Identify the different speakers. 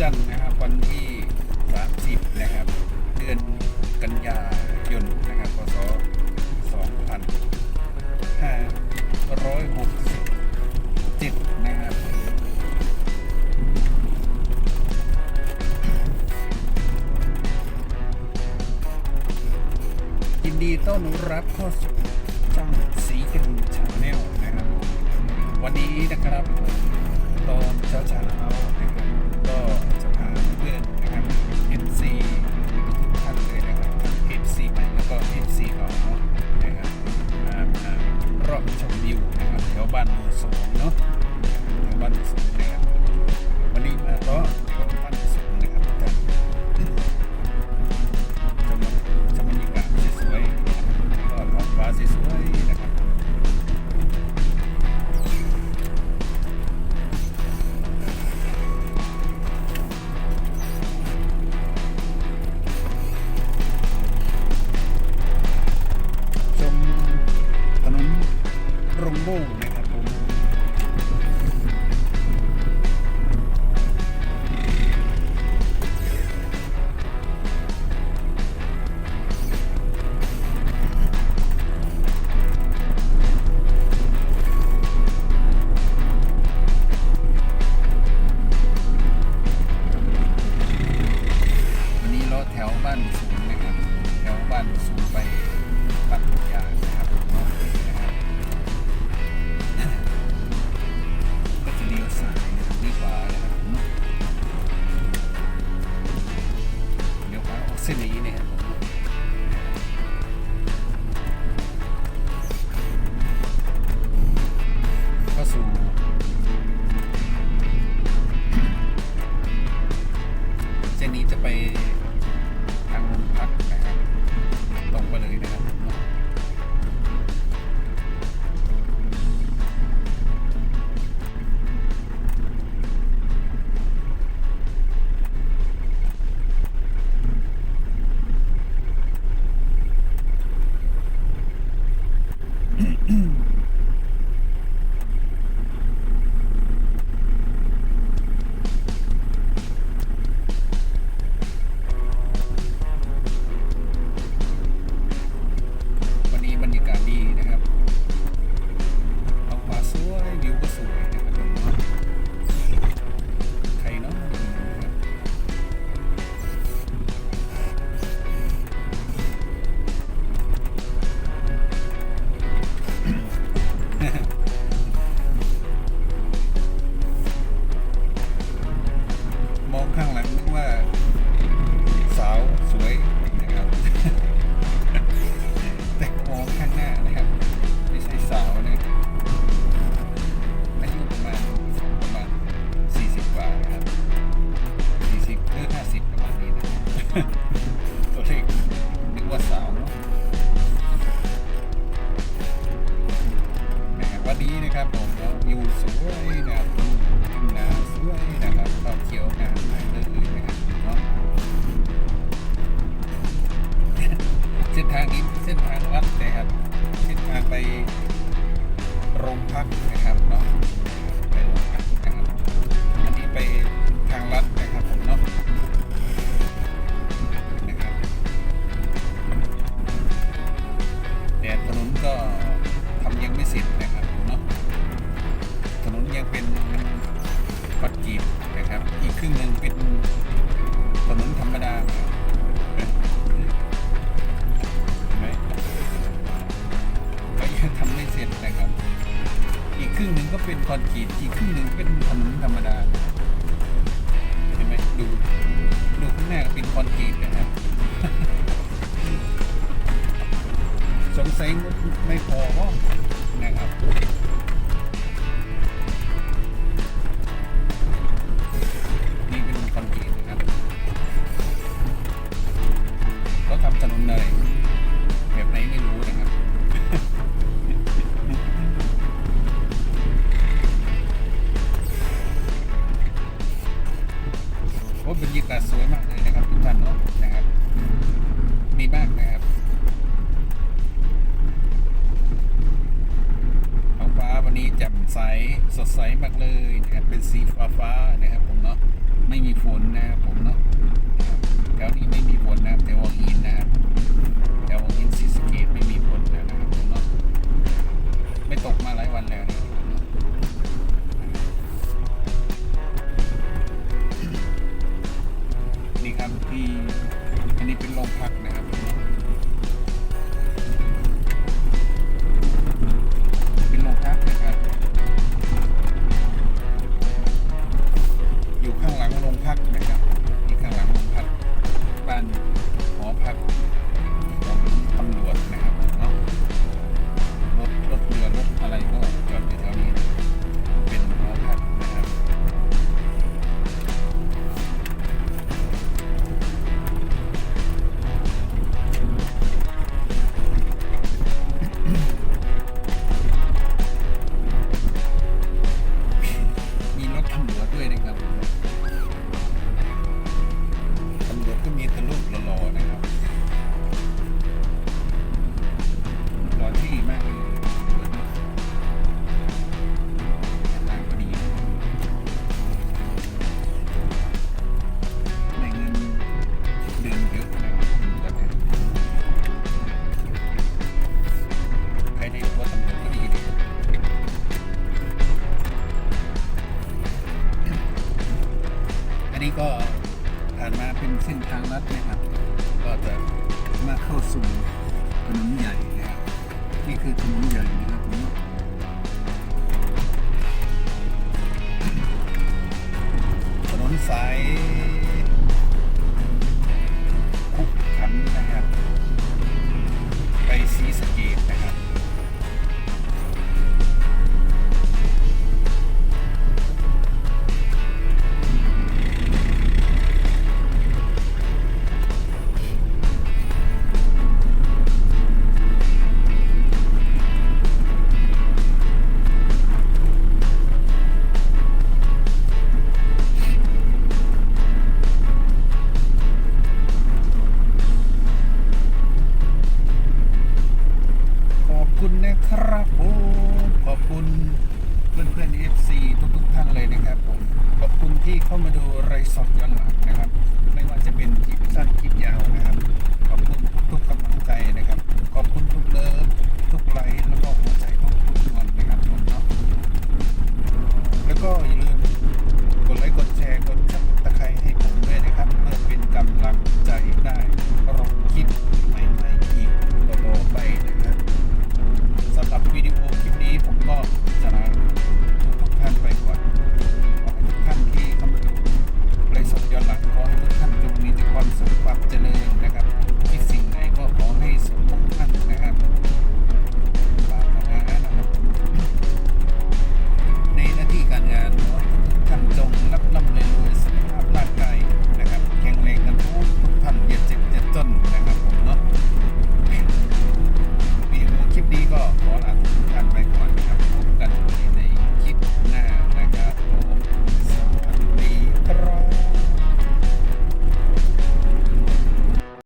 Speaker 1: จันทร์นะครับวันที่ 30 นะครับ เดือนกันยายนนะครับพศ2567 นะครับยินดีต้อนรับเข้าสู่ช่องสีกันชาแนลนะครับ วันนี้นะครับ ตอนเช้าๆ 嗯。 นนี้นะครับผมเนาะวิวสวยนะครับทุ่งนาสวยนะครับก็เขียวงามมากเลยนะครับเนาะเส้นทางนี้เส้นทางลัดนะครับเส้นทางไปโรงพักนะครับ อีกครึ่งหนึ่งเป็นถนนธรรมดาไหมก็ยังทำไม่เสร็จนะครับ อีกครึ่งหนึ่งก็เป็นคอนกรีตอีกครึ่งหนึ่งเป็น โอ้บรรยากาศสวยมากเลยนะครับทุกท่านเนาะนะครับมีมากนะครับท้องฟ้าวันนี้แจ่มใสสดใสมากเลยนะครับเป็นสีฟ้าฟ้านะครับผมเนาะไม่มีฝนนะครับผมเนาะีเป็นโรงพักนะครับ สู่ถนมใหญ่นะที่คือขนม เข้ามาดูไรีสอร์ทย้อนหลังนะครับ ไม่ว่า